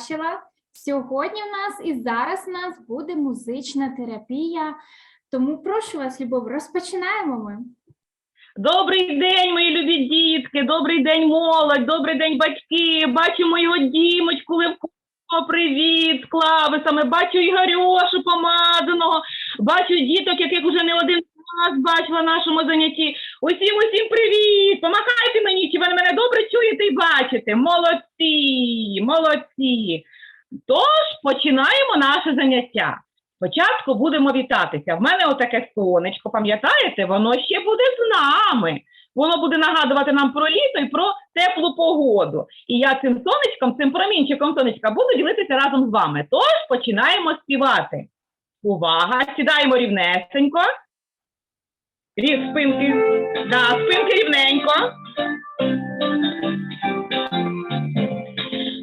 бачила. Сьогодні в нас і зараз в нас буде музична терапія. Тому прошу вас, Любов, розпочинаємо ми. Добрий день, мої любі дітки, добрий день, молодь, добрий день, батьки. Бачу мою Дімочку Левко. Привіт, клавесами. Бачу Ігорьошу помазаного, бачу діток, яких вже не один раз бачила в нашому занятті. Усім усім привіт! Помахайте мені, чи ви мене добре чуєте і бачите. Молодці, молодці. Тож починаємо наше заняття. Спочатку будемо вітатися. В мене отаке сонечко, пам'ятаєте, воно ще буде з нами. Воно буде нагадувати нам про літо і про теплу погоду. І я цим сонечком, цим промінчиком сонечка буду ділитися разом з вами. Тож починаємо співати. Увага! Сідаємо рівнесенько. Рів спинки. Да, спинки рівненько.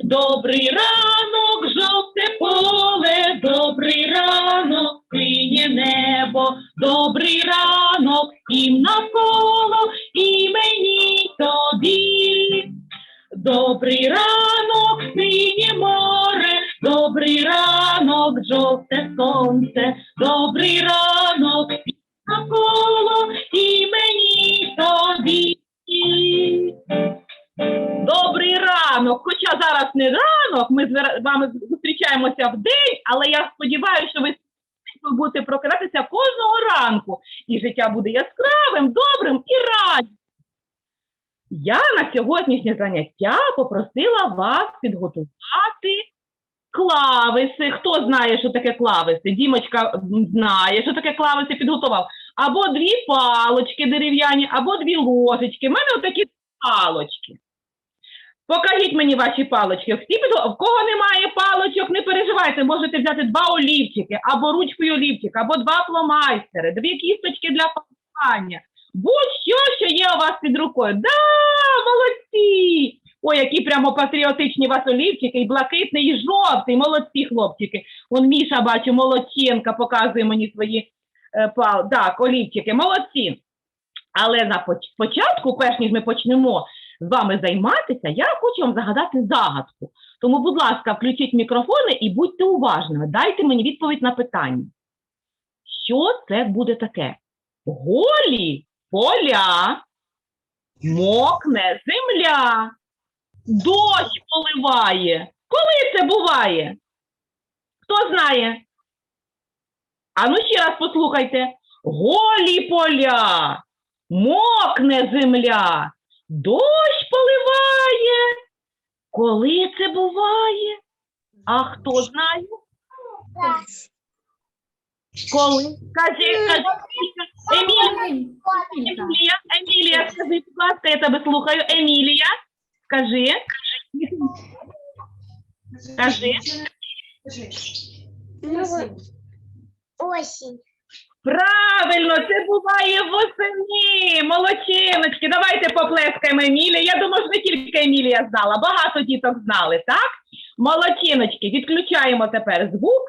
Добрий ранок, жовте поле, добрий ранок, синє небо, добрий ранок, всім навколо і мені тобі. Добрий ранок, синє море, добрий ранок, жовте сонце, добрий ранок, навколо і мені тобі. Добрий ранок! Хоча зараз не ранок, ми з вами зустрічаємося в день, але я сподіваюся, що ви будете прокидатися кожного ранку, і життя буде яскравим, добрим і радісним. Я на сьогоднішнє заняття попросила вас підготувати клависи. Хто знає, що таке клависи? Дімочка знає, що таке клависи підготував. Або дві палочки дерев'яні, або дві ложечки. У мене отакі палочки. Покажіть мені ваші палочки. Всі підго- В кого немає палочок, не переживайте, можете взяти два олівчики, або ручкою олівчик, або два фломайстери, дві кісточки для пакування. Будь-що, що є у вас під рукою. Да, молодці! Ой, які прямо патріотичні вас олівчики, і блакитний, і жовтий. Молодці, хлопчики. Вон Міша, бачу, молодченка показує мені свої е, пал. Так, олівчики, молодці. Але на початку, перш ніж ми почнемо з вами займатися, я хочу вам загадати загадку. Тому, будь ласка, включіть мікрофони і будьте уважними. Дайте мені відповідь на питання. Що це буде таке? Голі поля, мокне земля, дощ поливає. Коли це буває? Хто знає? А ну ще раз послухайте. Голі поля, мокне земля, Дощ поливає. Коли це буває? А хто знає? Коли? Кажи, кажи, Емілія, Емілія, Емілія, скажи, будь ласка, я тебе слухаю. Емілія, скажи. Скажи. Осень. Правильно, це буває восени. Молодчиночки, давайте поплескаємо Емілії. Я думаю, що не тільки Емілія знала, багато діток знали, так? Молодчиночки, відключаємо тепер звук.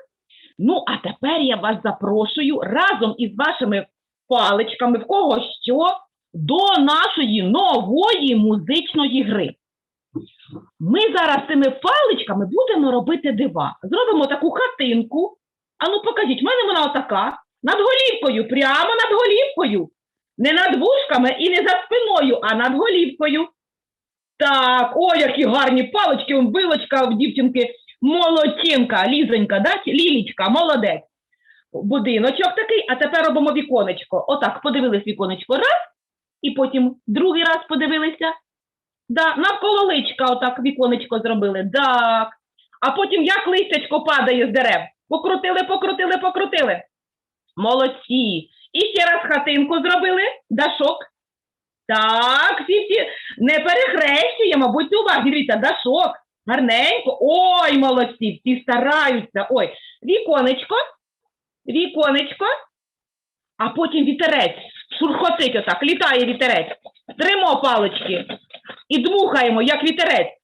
Ну, а тепер я вас запрошую разом із вашими паличками, в кого що, до нашої нової музичної гри. Ми зараз цими паличками будемо робити дива. Зробимо таку хатинку. А ну покажіть, в мене вона отака. Над голівкою, прямо над голівкою. Не над вушками і не за спиною, а над голівкою. Так, ой, які гарні палички, билочка в дівчинки, молодчинка, лізонька, да? лілічка, молодець. Будиночок такий, а тепер робимо віконечко. Отак, подивились віконечко раз, і потім другий раз подивилися. Да, навколо личка отак віконечко зробили. Так. А потім як листячко падає з дерев. Покрутили, покрутили, покрутили. Молодці. І ще раз хатинку зробили, дашок. Так, всі всі не перехрещуємо, будьте уважні, дивіться, дашок. Гарненько. Ой, молодці, всі стараються. Ой, віконечко, віконечко, а потім вітерець. Шурхотить отак, літає вітерець. Тримо палички і дмухаємо, як вітерець.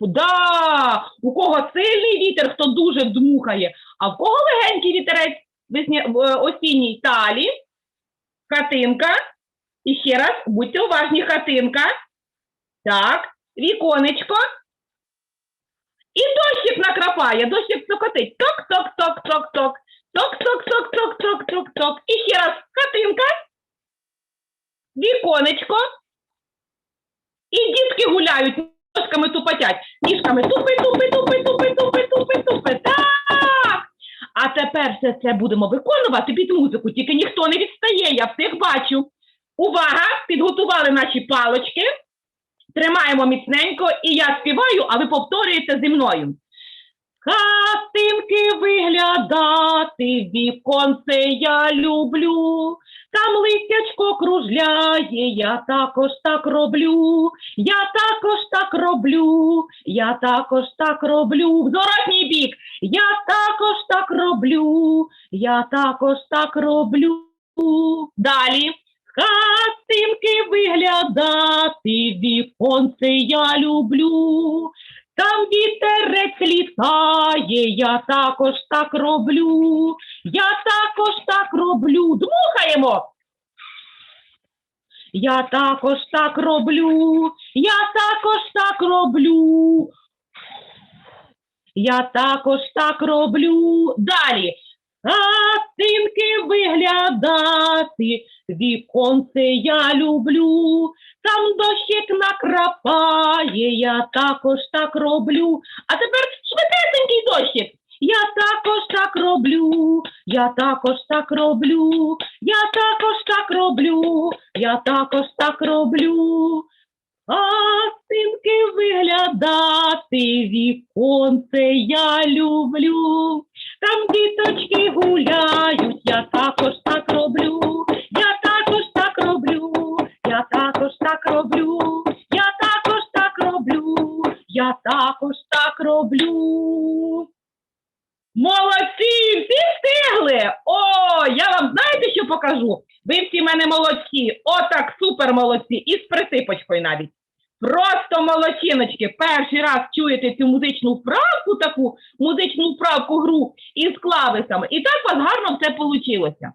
Да, у кого сильний вітер, хто дуже дмухає, а в кого легенький вітерець в- е, осінній талі, хатинка І ще раз, будьте уважні, хатинка. Так, віконечко. І дощик накрапає, дощик цокотить. Ток-ток-ток-ток-ток. Ток-ток-ток-ток-ток-ток-ток. І ще раз хатинка. Віконечко. І дітки гуляють, ножками тупотять. Ніжками тупи, тупи, тупи, тупи, тупи, тупи, тупи. Так. А тепер все це будемо виконувати під музику, тільки ніхто не відстає, я всіх бачу. Увага! Підготували наші палочки. Тримаємо міцненько, і я співаю, а ви повторюєте зі мною. Хатинки виглядати, віконце я люблю. Там листячко кружляє, я також так роблю, я також так роблю, я також так роблю. В зворотній бік. Я також так роблю, я також так роблю. Далі. Хатинки виглядати, віконце я люблю. Там вітерець літає, я також так роблю, я також так роблю. Дмухаємо. Я також так роблю, я також так роблю. Я також так роблю. Далі. Хатинки виглядати, віконце я люблю. Там дощик накрапає, я також так роблю. А тепер швидесенький дощик. Я також так роблю, я також так роблю, я також так роблю, я також так роблю. А синки виглядати, віконце я люблю. Там діточки гуляють, я також так роблю, я також так роблю, я також так роблю, я також так роблю, я також так роблю. Молодці, всі встигли! О, я вам знаєте, що покажу? Ви всі мене молодці, отак супер молодці, і з присипочкою навіть. Просто молодчиночки. Перший раз чуєте цю музичну вправку, таку музичну вправку гру із клавесами. І так у вас гарно все вийшло.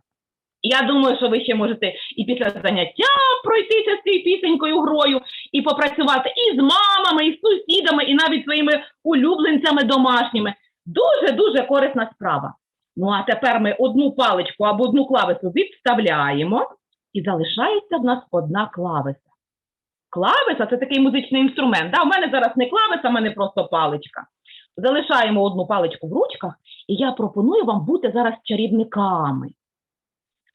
Я думаю, що ви ще можете і після заняття пройтися з цією пісенькою грою, і попрацювати і з мамами, і з сусідами, і навіть своїми улюбленцями домашніми. Дуже-дуже корисна справа. Ну а тепер ми одну паличку або одну клавесу відставляємо, і залишається в нас одна клавеса. Клавеса це такий музичний інструмент. Да? У мене зараз не клавеса, у мене просто паличка. Залишаємо одну паличку в ручках, і я пропоную вам бути зараз чарівниками.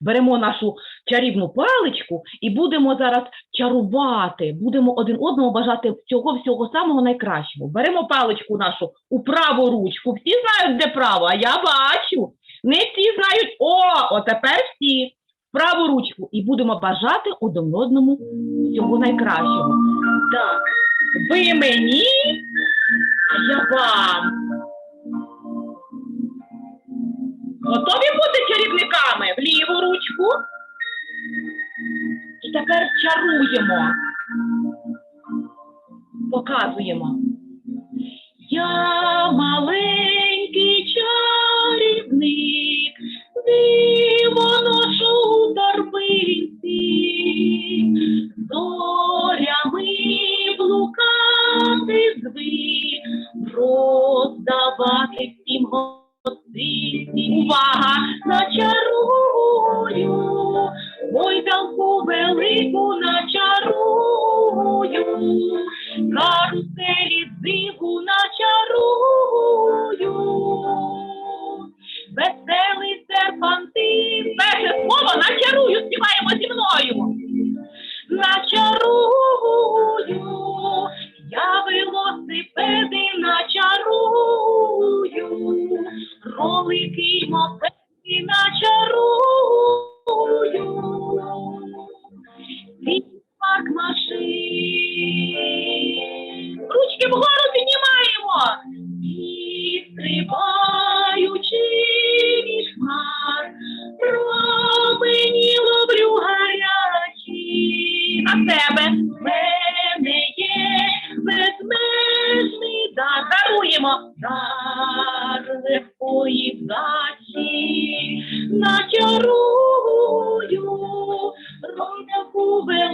Беремо нашу чарівну паличку і будемо зараз чарувати, будемо один одному бажати всього всього самого найкращого. Беремо паличку нашу у праву ручку. Всі знають, де право, а я бачу. Не всі знають, о, о, тепер всі праву ручку. І будемо бажати один одному всього найкращого. Так, ви мені, а я вам. Готові бути чарівниками в ліву ручку? І тепер чаруємо. Показуємо. Я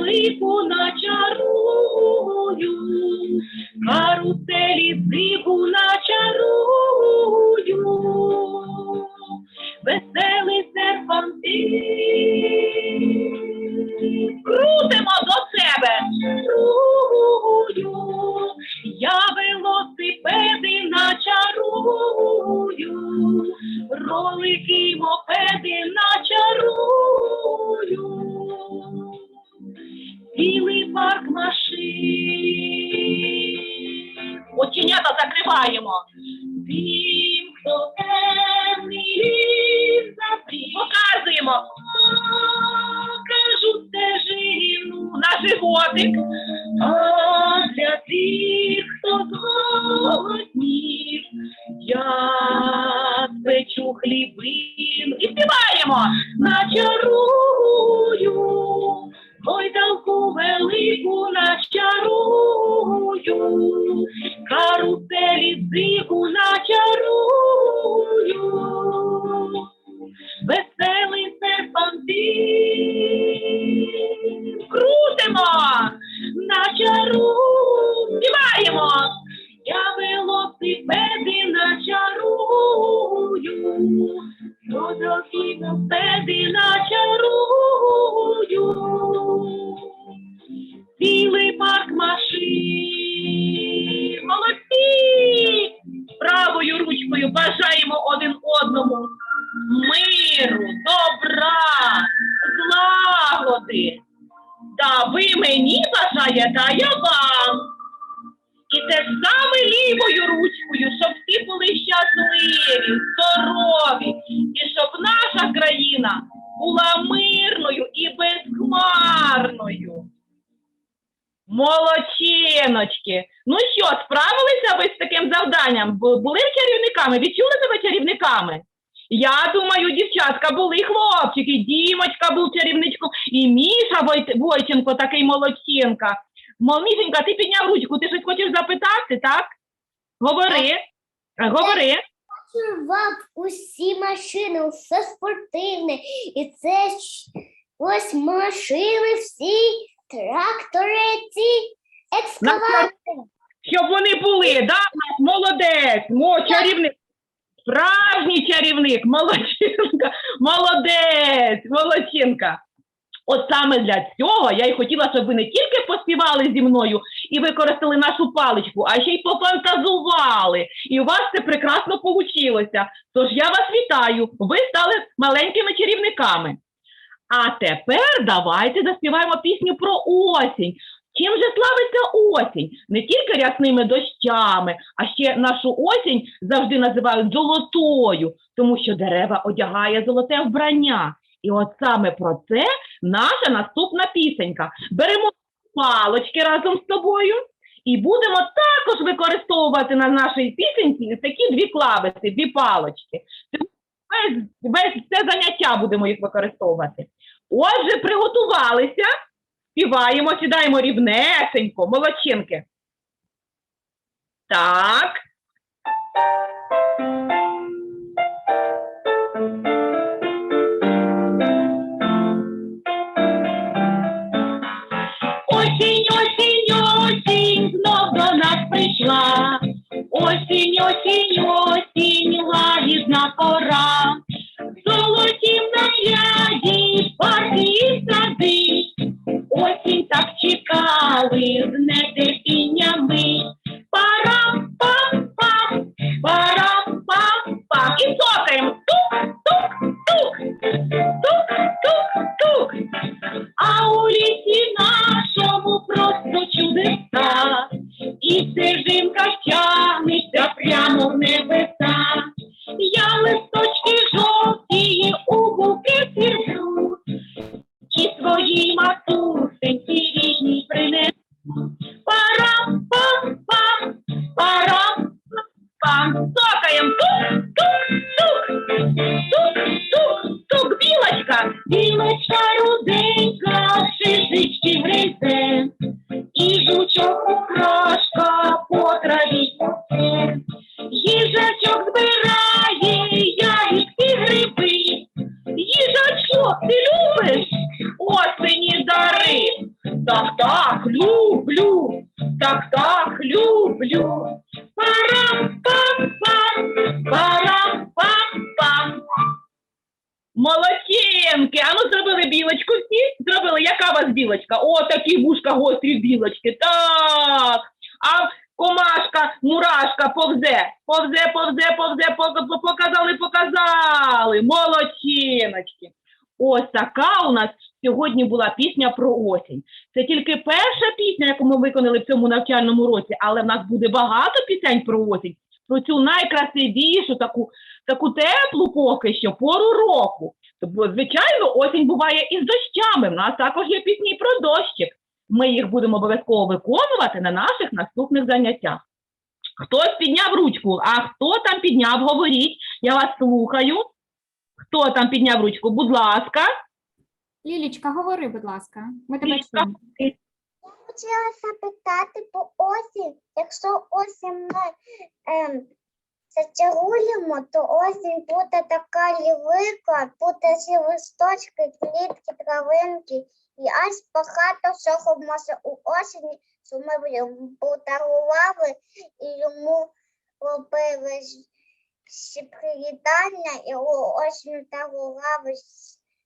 вдачі. Начарую, каруселі зигу начарую, Кажу стежину на животик. А для тих, хто зголоднів, я спечу хлібин і співаємо, додові велосипеди начарую, чарівниками? Відчули себе чарівниками? Я думаю, дівчатка були і хлопчики, Дімочка був чарівничком, і Міша Войченко такий молодчинка. Мо- Мішенька, ти підняв ручку, ти щось хочеш запитати, так? Говори, Е, говори. Вам усі машини, все спортивне. І це ось машини всі, трактори ці, екскаватори. Щоб вони були, да? Молодець, мо, чарівник. Справжній чарівник, молодчинка, молодець, молодчинка. От саме для цього я й хотіла, щоб ви не тільки поспівали зі мною і використали нашу паличку, а ще й пофантазували. І у вас це прекрасно получилося. Тож я вас вітаю, ви стали маленькими чарівниками. А тепер давайте заспіваємо пісню про осінь. Чим же славиться осінь? Не тільки рясними дощами, а ще нашу осінь завжди називають золотою, тому що дерева одягає золоте вбрання. І от саме про це наша наступна пісенька. Беремо палочки разом з тобою і будемо також використовувати на нашій пісенці такі дві клависи, дві палочки. Весь, весь це заняття будемо їх використовувати. Отже, приготувалися. Співаємо, сідаємо рівнесенько, молодчинки. Так. Осінь, осінь, осінь, знов до нас прийшла. Осінь, осінь, осінь, лагідна пора. Золоті наряді, парки і сади. Осінь так чекали люблю. Так, так, люблю. Парам-пам-пам, парам-пам-пам. Молодчинки! А ну зробили білочку всі? Зробили. Яка у вас білочка? О, такі вушка гострі білочки. Так. А комашка, мурашка повзе. Повзе, повзе, повзе, пок- показали, показали. Молодчиночки. Ось така у нас сьогодні була пісня про осінь. Це тільки перша пісня, яку ми виконали в цьому навчальному році, але в нас буде багато пісень про осінь, про цю найкрасивішу, таку, таку теплу поки що пору року. Бо, звичайно, осінь буває із дощами. В нас також є пісні про дощик. Ми їх будемо обов'язково виконувати на наших наступних заняттях. Хтось підняв ручку, а хто там підняв, говоріть. Я вас слухаю. Хто там підняв ручку? Будь ласка. Лілічка, говори, будь ласка. Ми тебе чуємо. Хотіла запитати по осінь. Якщо осінь ми ем, зачаруємо, то осінь буде така велика, буде всі листочки, квітки, травинки. І аж багато всього може у осені, що ми йому подарували і йому робили ще привітання, і у осінь дарували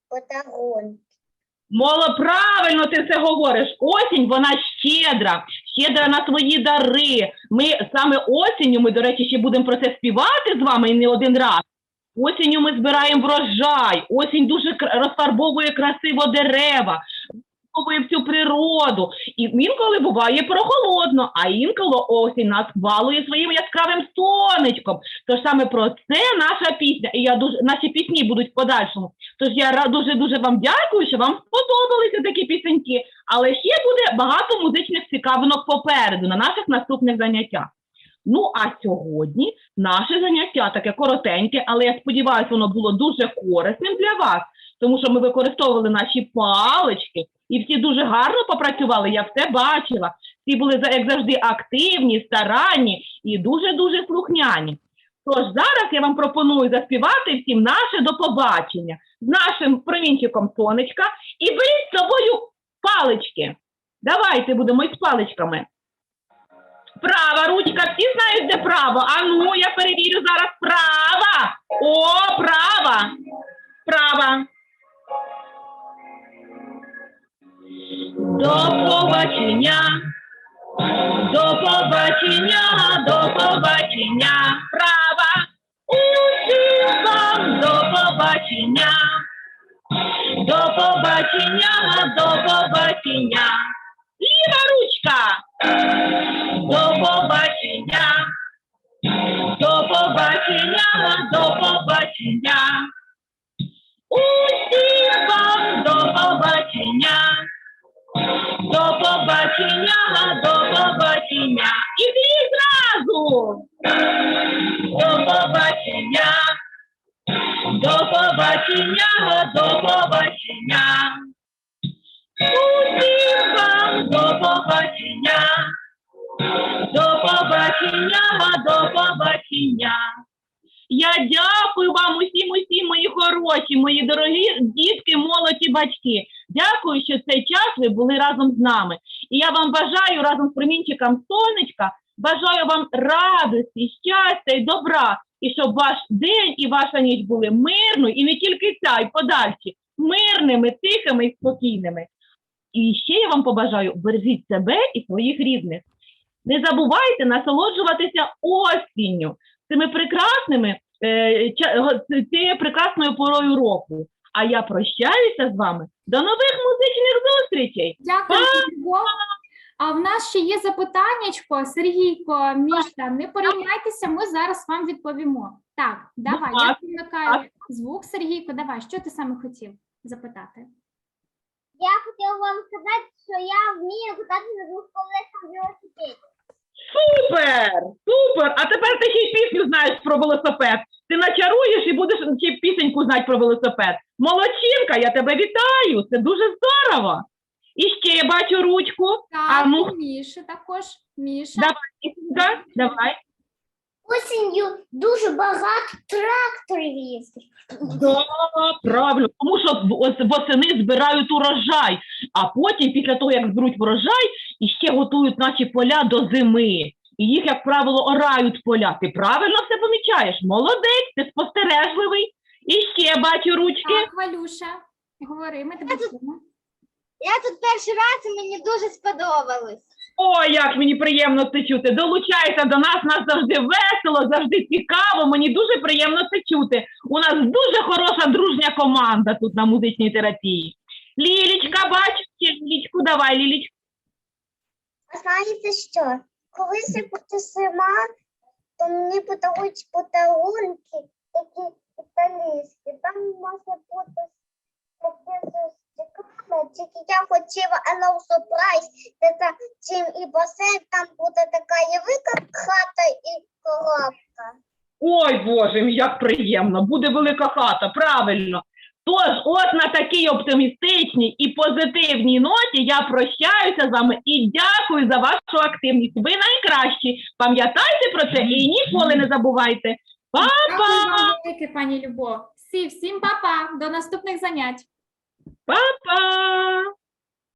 подарунки. Моло, правильно ти це говориш. Осінь вона щедра, щедра на свої дари. Ми саме осінню, ми, до речі, ще будемо про це співати з вами і не один раз. Осінню ми збираємо врожай. Осінь дуже розфарбовує красиво дерева, всю природу. І інколи буває прохолодно, а інколи осінь нас балує своїм яскравим сонечком. Тож саме про це наша пісня. І я дуже наші пісні будуть в подальшому. Тож я дуже дуже вам дякую, що вам сподобалися такі пісеньки. Але ще буде багато музичних цікавинок попереду на наших наступних заняттях. Ну а сьогодні наше заняття таке коротеньке, але я сподіваюся, воно було дуже корисним для вас, тому що ми використовували наші палички, і всі дуже гарно попрацювали. Я все бачила. Всі були як завжди активні, старанні і дуже дуже слухняні. Тож зараз я вам пропоную заспівати всім наше до побачення з нашим промінчиком сонечка і беріть з собою палички. Давайте будемо із паличками. Права ручка, всі знають, де право. А ну, я перевірю зараз. Права. О, права. Права. До побачення. До побачення, до побачення. Права. Усім вам до побачення. До побачення, до побачення. Ліва ручка. До побачення. До побачення, до побачення. Усім вам до побачення. До побачення, до побачення. І всі зразу. До побачення. До побачення, до побачення. Усім вам до побачення. До побачення, до побачення. Я дякую вам усім, усім, мої хороші, мої дорогі дітки, молоді батьки. Дякую, що цей час ви були разом з нами. І я вам бажаю разом з промінчиком сонечка, бажаю вам радості, щастя і добра, і щоб ваш день і ваша ніч були мирною, і не тільки ця, і подальші, мирними, тихими і спокійними. І ще я вам побажаю бережіть себе і своїх рідних. Не забувайте насолоджуватися осінню, цими прекрасними е, цією прекрасною порою року. А я прощаюся з вами. До нових музичних зустрічей! Дякую. А в нас ще є запитаннячко, Сергійко, Міша, не переймайтеся, ми зараз вам відповімо. Так, давай, я ласка. вмикаю звук, Сергійко, давай, що ти саме хотів запитати? Я хотіла вам сказати, що я вмію кататися на двохколесному велосипеді. Супер! Супер! А тепер ти ще й пісню знаєш про велосипед. Ти начаруєш і будеш ще пісеньку знати про велосипед. Молодчинка, я тебе вітаю! Це дуже здорово! І ще я бачу ручку. Так, А ну- Міша також. Міша. Давай, давай. Осінню дуже багато тракторів їздить. Да, правильно, тому що восени збирають урожай, а потім, після того, як зберуть врожай, іще готують наші поля до зими. І їх, як правило, орають поля. Ти правильно все помічаєш? Молодець, ти спостережливий. І ще бачу ручки. Так, Валюша, говори, ми тебе чуємо. Я тут перший раз і мені дуже сподобалось. Ой, як мені приємно це чути. Долучайся до нас, нас завжди весело, завжди цікаво. Мені дуже приємно це чути. У нас дуже хороша дружня команда тут на музичній терапії. Лілічка, бачиш, Лілічку, давай, Лілічку. А знаєте що? Коли це буде зима, то мені подарують подарунки такі італійські. Там може бути цікаве, тільки я хотіла Hello Surprise, де там чим і басейн, там буде така велика хата і коробка. Ой, Боже мій, як приємно, буде велика хата, правильно. Тож, от на такій оптимістичній і позитивній ноті я прощаюся з вами і дякую за вашу активність. Ви найкращі. Пам'ятайте про це і ніколи не забувайте. Дякую Па-па! вам велике, пані Любов. Всі, всім па-па, до наступних занять. Па-па!